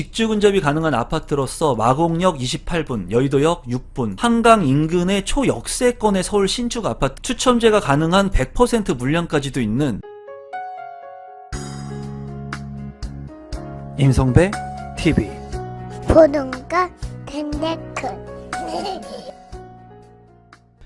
직주 근접이 가능한 아파트로서 마곡역 28분, 여의도역 6분, 한강 인근의 초역세권의 서울 신축 아파트 추첨제가 가능한 100% 물량까지도 있는 임성배 TV 보동과 덴데크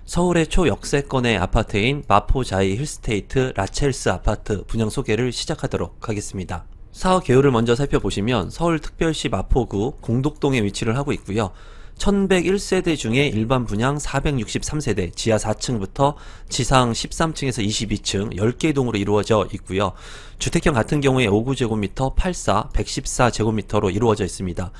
서울의 초역세권의 아파트인 마포자이 힐스테이트 라첼스 아파트 분양 소개를 시작하도록 하겠습니다. 사업 개요를 먼저 살펴보시면 서울특별시 마포구 공덕동에 위치를 하고 있고요. 1101세대 중에 일반 분양 463세대, 지하 4층부터 지상 13층에서 22층 10개 동으로 이루어져 있고요. 주택형 같은 경우에 5구제곱미터 84, 114제곱미터로 이루어져 있습니다.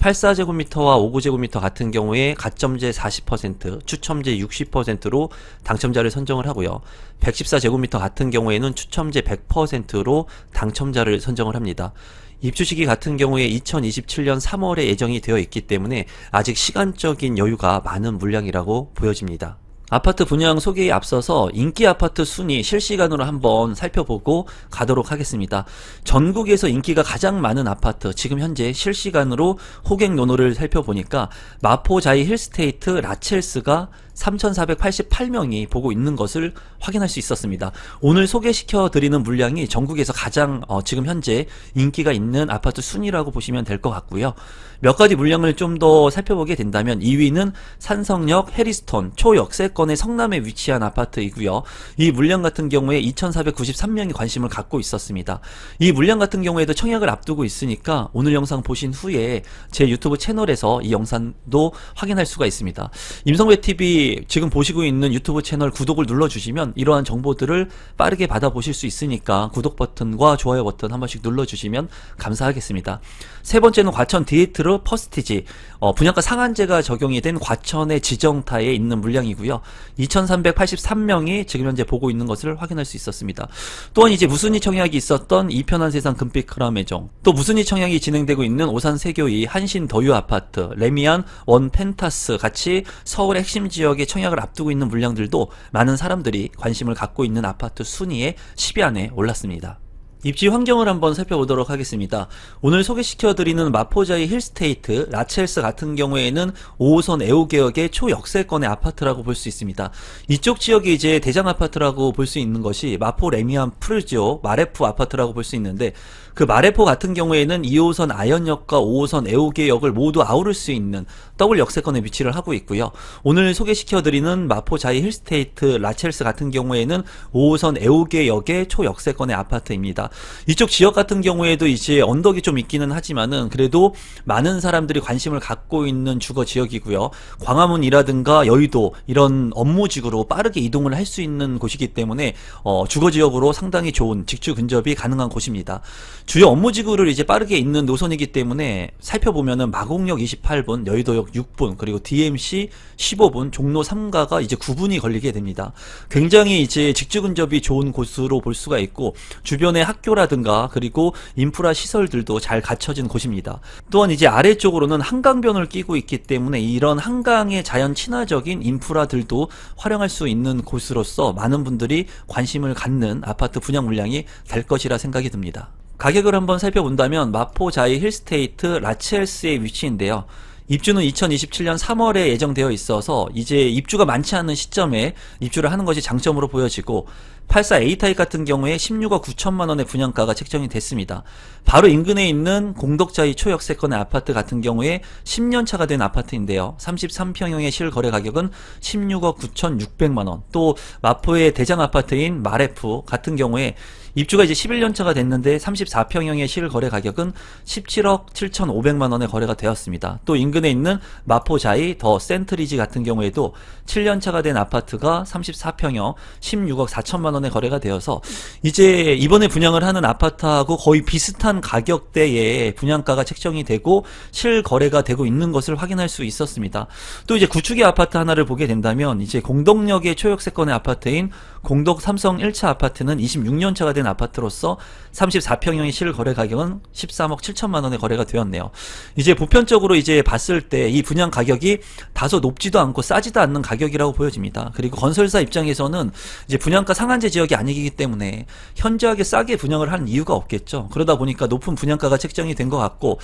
84제곱미터와 59제곱미터 같은 경우에 가점제 40%, 추첨제 60%로 당첨자를 선정을 하고요. 114제곱미터 같은 경우에는 추첨제 100%로 당첨자를 선정을 합니다. 입주 시기 같은 경우에 2027년 3월에 예정이 되어 있기 때문에 아직 시간적인 여유가 많은 물량이라고 보여집니다. 아파트 분양 소개에 앞서서 인기 아파트 순위 실시간으로 한번 살펴보고 가도록 하겠습니다. 전국에서 인기가 가장 많은 아파트, 지금 현재 실시간으로 호객 노노를 살펴보니까 마포 자이 힐스테이트 라첼스가 3,488명이 보고 있는 것을 확인할 수 있었습니다. 오늘 소개시켜 드리는 물량이 전국에서 가장 어, 지금 현재 인기가 있는 아파트 순위라고 보시면 될 것 같고요. 몇 가지 물량을 좀 더 살펴보게 된다면 2위는 산성역 해리스톤 초역세권의 성남에 위치한 아파트이고요. 이 물량 같은 경우에 2,493명이 관심을 갖고 있었습니다. 이 물량 같은 경우에도 청약을 앞두고 있으니까 오늘 영상 보신 후에 제 유튜브 채널에서 이 영상도 확인할 수가 있습니다. 임성배 TV 지금 보시고 있는 유튜브 채널 구독을 눌러주시면 이러한 정보들을 빠르게 받아보실 수 있으니까 구독 버튼과 좋아요 버튼 한 번씩 눌러주시면 감사하겠습니다. 세 번째는 과천 디에트르 퍼스티지 어, 분양가 상한제가 적용이 된 과천의 지정타에 있는 물량이고요. 2,383명이 지금 현재 보고 있는 것을 확인할 수 있었습니다. 또한 이제 무순위 청약이 있었던 이편한 세상 금빛 크라메종 또 무순위 청약이 진행되고 있는 오산 세교이 한신 더유 아파트 레미안 원 펜타스 같이 서울의 핵심 지역 에 청약을 앞두고 있는 물량들도 많은 사람들이 관심을 갖고 있는 아파트 순위에 10위 안에 올랐습니다. 입지 환경을 한번 살펴보도록 하겠습니다. 오늘 소개시켜드리는 마포자이 힐스테이트, 라첼스 같은 경우에는 5호선 애호개역의 초역세권의 아파트라고 볼 수 있습니다. 이쪽 지역이 이제 대장 아파트라고 볼 수 있는 것이 마포 레미안 프르지오 마레프 아파트라고 볼 수 있는데 그 마레포 같은 경우에는 2호선 아현역과 5호선 애호개역을 모두 아우를 수 있는 더블 역세권에 위치를 하고 있고요. 오늘 소개시켜드리는 마포 자이 힐스테이트, 라첼스 같은 경우에는 5호선 애호개역의 초역세권의 아파트입니다. 이쪽 지역 같은 경우에도 이제 언덕이 좀 있기는 하지만은 그래도 많은 사람들이 관심을 갖고 있는 주거 지역이고요. 광화문이라든가 여의도 이런 업무직으로 빠르게 이동을 할 수 있는 곳이기 때문에 어, 주거 지역으로 상당히 좋은 직주 근접이 가능한 곳입니다. 주요 업무지구를 이제 빠르게 있는 노선이기 때문에 살펴보면은 마곡역 28분, 여의도역 6분, 그리고 DMC 15분, 종로 3가가 이제 9분이 걸리게 됩니다. 굉장히 이제 직주 근접이 좋은 곳으로 볼 수가 있고 주변의 학교라든가 그리고 인프라 시설들도 잘 갖춰진 곳입니다. 또한 이제 아래쪽으로는 한강변을 끼고 있기 때문에 이런 한강의 자연 친화적인 인프라들도 활용할 수 있는 곳으로서 많은 분들이 관심을 갖는 아파트 분양 물량이 될 것이라 생각이 듭니다. 가격을 한번 살펴본다면 마포자이 힐스테이트 라첼스의 위치인데요. 입주는 2027년 3월에 예정되어 있어서 이제 입주가 많지 않은 시점에 입주를 하는 것이 장점으로 보여지고 84 A타입 같은 경우에 16억 9천만 원의 분양가가 책정이 됐습니다. 바로 인근에 있는 공덕자이 초역세권의 아파트 같은 경우에 10년 차가 된 아파트인데요. 33평형의 실거래 가격은 16억 9,600만 원. 또 마포의 대장 아파트인 마레프 같은 경우에 입주가 이제 11년 차가 됐는데 34평형의 실거래 가격은 17억 7,500만 원에 거래가 되었습니다. 또 인근에 있는 마포자이 더 센트리지 같은 경우에도 7년 차가 된 아파트가 34평형 16억 4천만 원에 거래가 되어서 이제 이번에 분양을 하는 아파트하고 거의 비슷한 가격대의 분양가가 책정이 되고 실거래가 되고 있는 것을 확인할 수 있었습니다. 또 이제 구축의 아파트 하나를 보게 된다면 이제 공덕역의 초역세권의 아파트인 공덕 삼성 1차 아파트는 26년 차가 된 아파트로서 34평형의 실거래 가격은 13억 7천만 원에 거래가 되었네요. 이제 보편적으로 이제 봤을 때 이 분양 가격이 다소 높지도 않고 싸지도 않는 가격이라고 보여집니다. 그리고 건설사 입장에서는 이제 분양가 상한제 시세 지역이 아니기 때문에 현저하게 싸게 분양을 한 이유가 없겠죠. 그러다 보니까 높은 분양가가 책정이 된 것 같고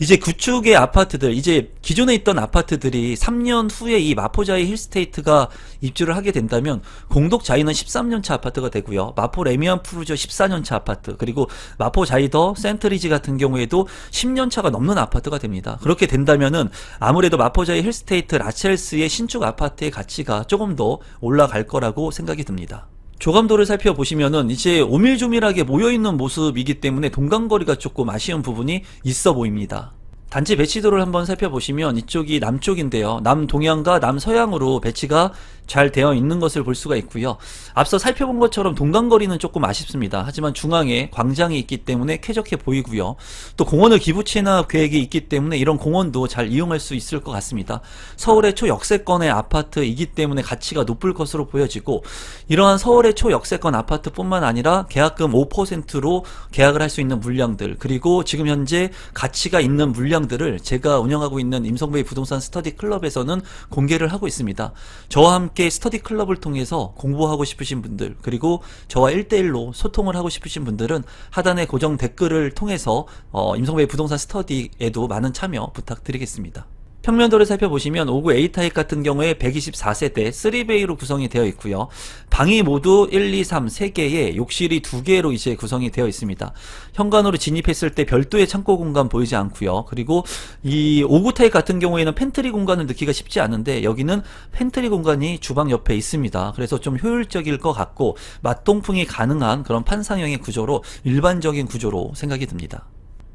이제 구축의 아파트들 이제 기존에 있던 아파트들이 3년 후에 이 마포자이 힐스테이트가 입주를 하게 된다면 공독자이는 13년차 아파트가 되고요. 마포 레미안 푸르저 14년차 아파트 그리고 마포 자이더 센트리지 같은 경우에도 10년차가 넘는 아파트가 됩니다. 그렇게 된다면은 아무래도 마포자이 힐스테이트 라첼스의 신축 아파트의 가치가 조금 더 올라갈 거라고 생각이 듭니다. 조감도를 살펴보시면은 이제 오밀조밀하게 모여있는 모습이기 때문에 동간거리가 조금 아쉬운 부분이 있어 보입니다. 단지 배치도를 한번 살펴보시면 이쪽이 남쪽인데요. 남동향과 남서향으로 배치가 잘 되어 있는 것을 볼 수가 있고요. 앞서 살펴본 것처럼 동간거리는 조금 아쉽습니다. 하지만 중앙에 광장이 있기 때문에 쾌적해 보이고요. 또 공원을 기부 취납 계획이 있기 때문에 이런 공원도 잘 이용할 수 있을 것 같습니다. 서울의 초역세권의 아파트이기 때문에 가치가 높을 것으로 보여지고 이러한 서울의 초역세권 아파트뿐만 아니라 계약금 5%로 계약을 할 수 있는 물량들 그리고 지금 현재 가치가 있는 물량들을 제가 운영하고 있는 임성베이 부동산 스터디 클럽에서는 공개를 하고 있습니다. 저와 함께 스터디 클럽을 통해서 공부하고 싶으신 분들 그리고 저와 1대1로 소통을 하고 싶으신 분들은 하단의 고정 댓글을 통해서 어, 임성베이 부동산 스터디에도 많은 참여 부탁드리겠습니다. 평면도를 살펴보시면 59 A타입 같은 경우에 124세대 3베이로 구성이 되어 있고요. 방이 모두 1, 2, 3 3개에 욕실이 2개로 이제 구성이 되어 있습니다. 현관으로 진입했을 때 별도의 창고 공간 보이지 않고요. 그리고 이59 타입 같은 경우에는 팬트리 공간을 넣기가 쉽지 않은데 여기는 팬트리 공간이 주방 옆에 있습니다. 그래서 좀 효율적일 것 같고 맛동풍이 가능한 그런 판상형의 구조로 일반적인 구조로 생각이 듭니다.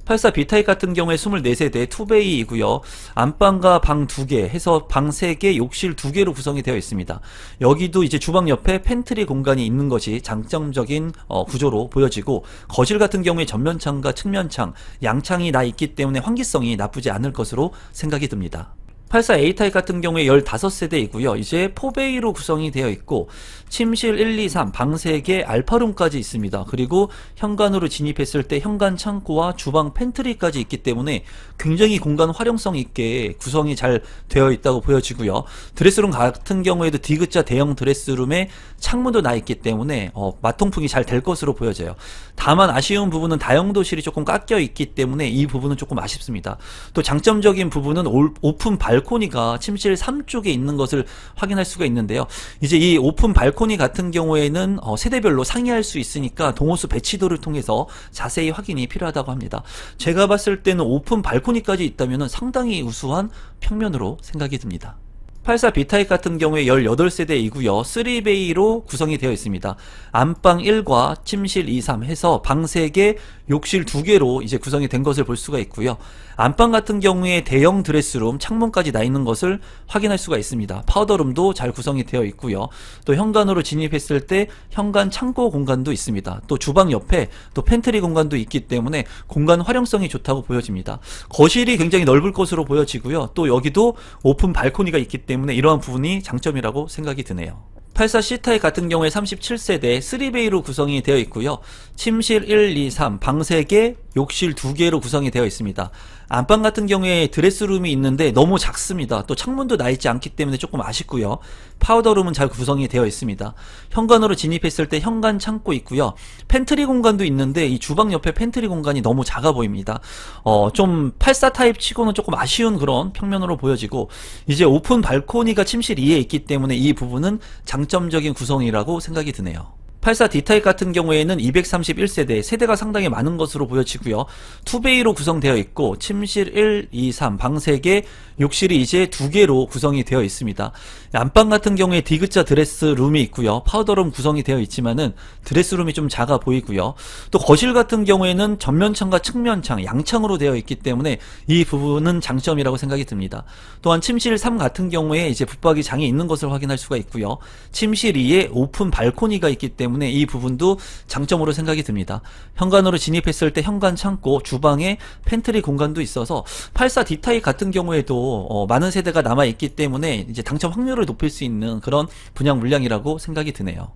84 B타입 같은 경우에 24세대 투베이이고요. 안방과 방 2개 해서 방 3개, 욕실 2개로 구성이 되어 있습니다. 여기도 이제 주방 옆에 팬트리 공간이 있는 것이 장점적인 어, 구조로 보여지고 거실 같은 경우에 전면창과 측면창, 양창이 나 있기 때문에 환기성이 나쁘지 않을 것으로 생각이 듭니다. 84 A타입 같은 경우에 15세대이고요. 이제 포베이로 구성이 되어 있고 침실 1, 2, 3, 방 3개, 알파룸까지 있습니다. 그리고 현관으로 진입했을 때 현관 창고와 주방 팬트리까지 있기 때문에 굉장히 공간 활용성 있게 구성이 잘 되어 있다고 보여지고요. 드레스룸 같은 경우에도 디귿자 대형 드레스룸에 창문도 나 있기 때문에 어, 마통풍이 잘 될 것으로 보여져요. 다만 아쉬운 부분은 다용도실이 조금 깎여 있기 때문에 이 부분은 조금 아쉽습니다. 또 장점적인 부분은 올- 오픈 발 코니가 침실 3쪽에 있는 것을 확인할 수가 있는데요. 이제 이 오픈 발코니 같은 경우에는 어, 세대별로 상이할 수 있으니까 동호수 배치도를 통해서 자세히 확인이 필요하다고 합니다. 제가 봤을 때는 오픈 발코니까지 있다면 상당히 우수한 평면으로 생각이 듭니다. 84 B타입 같은 경우에 18세대이고요. 3베이로 구성이 되어 있습니다. 안방 1과 침실 2, 3 해서 방 3개, 욕실 2개로 이제 구성이 된 것을 볼 수가 있고요. 안방 같은 경우에 대형 드레스룸, 창문까지 나 있는 것을 확인할 수가 있습니다. 파우더룸도 잘 구성이 되어 있고요. 또 현관으로 진입했을 때 현관 창고 공간도 있습니다. 또 주방 옆에 또 팬트리 공간도 있기 때문에 공간 활용성이 좋다고 보여집니다. 거실이 굉장히 넓을 것으로 보여지고요. 또 여기도 오픈 발코니가 있기 때문에 이러한 부분이 장점이라고 생각이 드네요. 84 C타입 같은 경우에 37세대 3베이로 구성이 되어 있고요. 침실 1, 2, 3, 방 3개, 욕실 2개로 구성이 되어 있습니다. 안방 같은 경우에 드레스룸이 있는데 너무 작습니다. 또 창문도 나 있지 않기 때문에 조금 아쉽고요. 파우더룸은 잘 구성이 되어 있습니다. 현관으로 진입했을 때 현관 창고 있고요. 팬트리 공간도 있는데 이 주방 옆에 팬트리 공간이 너무 작아 보입니다. 어, 좀 84 타입 치고는 조금 아쉬운 그런 평면으로 보여지고 이제 오픈 발코니가 침실 2에 있기 때문에 이 부분은 장점적인 구성이라고 생각이 드네요. 84 D타입 같은 경우에는 231세대, 세대가 상당히 많은 것으로 보여지고요. 투베이로 구성되어 있고 침실 1, 2, 3, 방 3개, 욕실이 이제 2개로 구성이 되어 있습니다. 안방 같은 경우에 디귿자 드레스 룸이 있고요. 파우더룸 구성이 되어 있지만은 드레스룸이 좀 작아 보이고요. 또 거실 같은 경우에는 전면창과 측면창, 양창으로 되어 있기 때문에 이 부분은 장점이라고 생각이 듭니다. 또한 침실 3 같은 경우에 이제 붙박이 장이 있는 것을 확인할 수가 있고요. 침실 2에 오픈 발코니가 있기 때문에 이 부분도 장점으로 생각이 듭니다. 현관으로 진입했을 때 현관 창고, 주방에 팬트리 공간도 있어서 84 D타입 같은 경우에도 어, 많은 세대가 남아 있기 때문에 이제 당첨 확률을 높일 수 있는 그런 분양 물량이라고 생각이 드네요.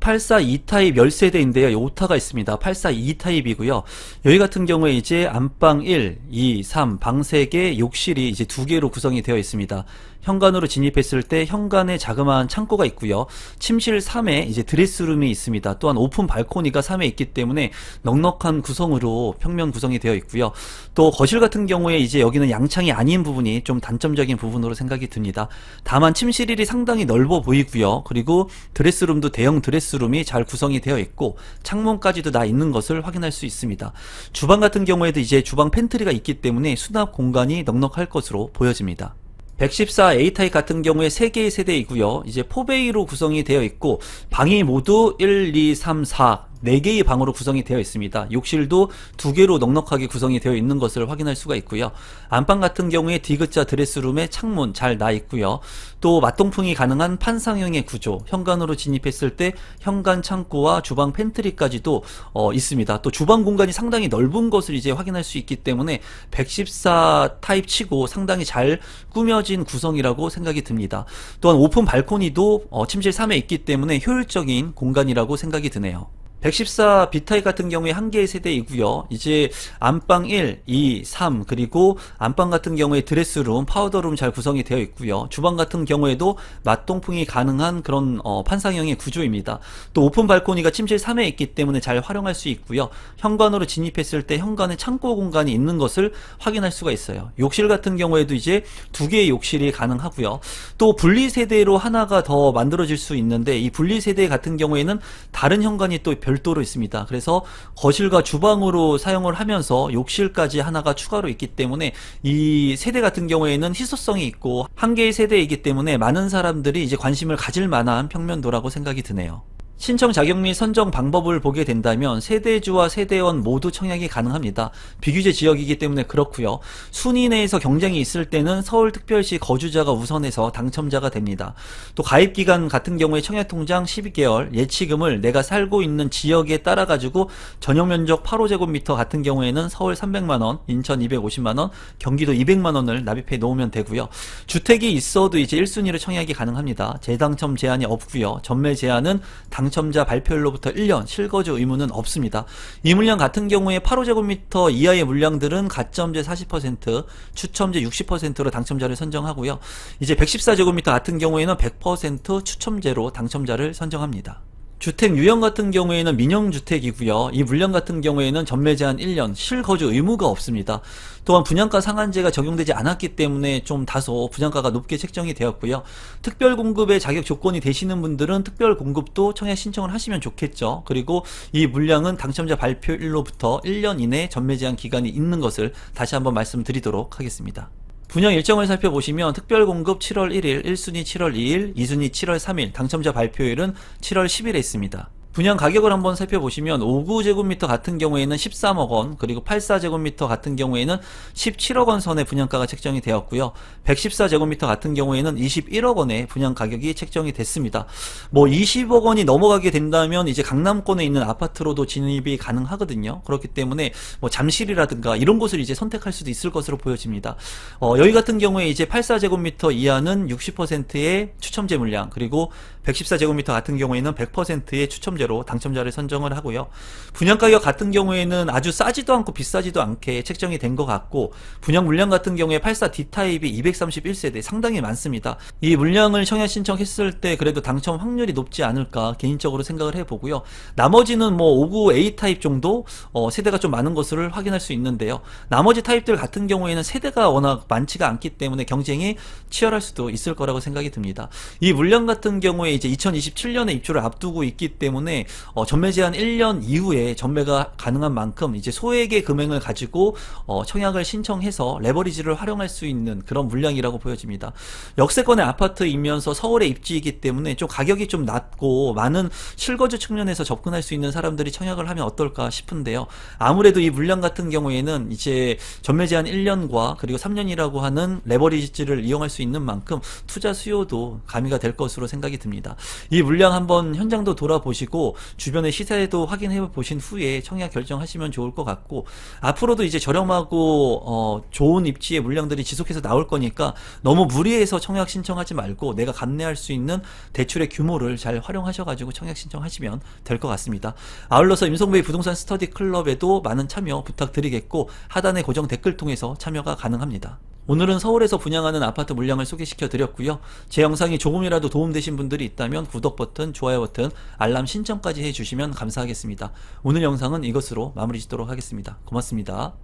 84 2 타입 10세대인데요. 오타가 있습니다. 84 2 타입이고요. 여기 같은 경우에 이제 안방 1, 2, 3, 방 3개, 욕실이 이제 두 개로 구성이 되어 있습니다. 현관으로 진입했을 때 현관에 자그마한 창고가 있고요. 침실 3에 이제 드레스룸이 있습니다. 또한 오픈 발코니가 3에 있기 때문에 넉넉한 구성으로 평면 구성이 되어 있고요. 또 거실 같은 경우에 이제 여기는 양창이 아닌 부분이 좀 단점적인 부분으로 생각이 듭니다. 다만 침실 1이 상당히 넓어 보이고요. 그리고 드레스룸도 대형 드레스룸이 잘 구성이 되어 있고 창문까지도 다 있는 것을 확인할 수 있습니다. 주방 같은 경우에도 이제 주방 팬트리가 있기 때문에 수납 공간이 넉넉할 것으로 보여집니다. 114 A타입 같은 경우에 3개의 세대이고요. 이제 4베이로 구성이 되어 있고 방이 모두 1, 2, 3, 4 4개의 방으로 구성이 되어 있습니다. 욕실도 2개로 넉넉하게 구성이 되어 있는 것을 확인할 수가 있고요. 안방 같은 경우에 디귿자 드레스룸에 창문 잘 나 있고요. 또 맞동풍이 가능한 판상형의 구조, 현관으로 진입했을 때 현관 창고와 주방 팬트리까지도 어, 있습니다. 또 주방 공간이 상당히 넓은 것을 이제 확인할 수 있기 때문에 114 타입 치고 상당히 잘 꾸며진 구성이라고 생각이 듭니다. 또한 오픈 발코니도 어, 침실 3에 있기 때문에 효율적인 공간이라고 생각이 드네요. 114 B타입 같은 경우에 한 개의 세대이고요. 이제 안방 1, 2, 3 그리고 안방 같은 경우에 드레스룸, 파우더룸 잘 구성이 되어 있고요. 주방 같은 경우에도 맞동풍이 가능한 그런 어, 판상형의 구조입니다. 또 오픈 발코니가 침실 3에 있기 때문에 잘 활용할 수 있고요. 현관으로 진입했을 때 현관에 창고 공간이 있는 것을 확인할 수가 있어요. 욕실 같은 경우에도 이제 두 개의 욕실이 가능하고요. 또 분리 세대로 하나가 더 만들어질 수 있는데 이 분리 세대 같은 경우에는 다른 현관이 또 별도로 있습니다. 그래서 거실과 주방으로 사용을 하면서 욕실까지 하나가 추가로 있기 때문에 이 세대 같은 경우에는 희소성이 있고 한 개의 세대이기 때문에 많은 사람들이 이제 관심을 가질 만한 평면도라고 생각이 드네요. 신청 자격 및 선정 방법을 보게 된다면 세대주와 세대원 모두 청약이 가능합니다. 비규제 지역이기 때문에 그렇고요. 순위 내에서 경쟁이 있을 때는 서울특별시 거주자가 우선해서 당첨자가 됩니다. 또 가입 기간 같은 경우에 청약통장 12개월, 예치금을 내가 살고 있는 지역에 따라 가지고 전용 면적 8호제곱미터 같은 경우에는 서울 300만 원, 인천 250만 원, 경기도 200만 원을 납입해 놓으면 되고요. 주택이 있어도 이제 1순위로 청약이 가능합니다. 재당첨 제한이 없고요. 전매 제한은 당 첨자 발표일로부터 1년 실거주 의무는 없습니다. 이 물량 같은 경우에 8호제곱미터 이하의 물량들은 가점제 40%, 추첨제 60%로 당첨자를 선정하고요. 이제 114제곱미터 같은 경우에는 100% 추첨제로 당첨자를 선정합니다. 주택 유형 같은 경우에는 민영주택이고요. 이 물량 같은 경우에는 전매 제한 1년, 실거주 의무가 없습니다. 또한 분양가 상한제가 적용되지 않았기 때문에 좀 다소 분양가가 높게 책정이 되었고요. 특별 공급의 자격 조건이 되시는 분들은 특별 공급도 청약 신청을 하시면 좋겠죠. 그리고 이 물량은 당첨자 발표일로부터 1년 이내 전매 제한 기간이 있는 것을 다시 한번 말씀드리도록 하겠습니다. 분양 일정을 살펴보시면 특별공급 7월 1일, 1순위 7월 2일, 2순위 7월 3일, 당첨자 발표일은 7월 10일에 있습니다. 분양 가격을 한번 살펴보시면 59제곱미터 같은 경우에는 13억 원, 그리고 84제곱미터 같은 경우에는 17억 원 선의 분양가가 책정이 되었고요. 114제곱미터 같은 경우에는 21억 원의 분양 가격이 책정이 됐습니다. 뭐 20억 원이 넘어가게 된다면 이제 강남권에 있는 아파트로도 진입이 가능하거든요. 그렇기 때문에 뭐 잠실이라든가 이런 곳을 이제 선택할 수도 있을 것으로 보여집니다. 어, 여기 같은 경우에 이제 84제곱미터 이하는 60%의 추첨제 물량, 그리고 114제곱미터 같은 경우에는 100%의 추첨제로 당첨자를 선정을 하고요. 분양 가격 같은 경우에는 아주 싸지도 않고 비싸지도 않게 책정이 된 것 같고 분양 물량 같은 경우에 84D 타입이 231세대 상당히 많습니다. 이 물량을 청약 신청했을 때 그래도 당첨 확률이 높지 않을까 개인적으로 생각을 해보고요. 나머지는 뭐 59A 타입 정도 어, 세대가 좀 많은 것을 확인할 수 있는데요. 나머지 타입들 같은 경우에는 세대가 워낙 많지가 않기 때문에 경쟁이 치열할 수도 있을 거라고 생각이 듭니다. 이 물량 같은 경우에 이제 2027년에 입주를 앞두고 있기 때문에 어, 전매 제한 1년 이후에 전매가 가능한 만큼 이제 소액의 금액을 가지고 어, 청약을 신청해서 레버리지를 활용할 수 있는 그런 물량이라고 보여집니다. 역세권의 아파트이면서 서울에 입지이기 때문에 좀 가격이 좀 낮고 많은 실거주 측면에서 접근할 수 있는 사람들이 청약을 하면 어떨까 싶은데요. 아무래도 이 물량 같은 경우에는 이제 전매 제한 1년과 그리고 3년이라고 하는 레버리지를 이용할 수 있는 만큼 투자 수요도 가미가 될 것으로 생각이 듭니다. 이 물량 한번 현장도 돌아보시고 보시고 주변의 시세도 확인해 보신 후에 청약 결정하시면 좋을 것 같고 앞으로도 이제 저렴하고 어, 좋은 입지의 물량들이 지속해서 나올 거니까 너무 무리해서 청약 신청하지 말고 내가 감내할 수 있는 대출의 규모를 잘 활용하셔가지고 청약 신청하시면 될 것 같습니다. 아울러서 임성배의 부동산 스터디 클럽에도 많은 참여 부탁드리겠고 하단의 고정 댓글 통해서 참여가 가능합니다. 오늘은 서울에서 분양하는 아파트 물량을 소개시켜 드렸고요. 제 영상이 조금이라도 도움되신 분들이 있다면 구독 버튼, 좋아요 버튼, 알람 신청까지 해주시면 감사하겠습니다. 오늘 영상은 이것으로 마무리 짓도록 하겠습니다. 고맙습니다.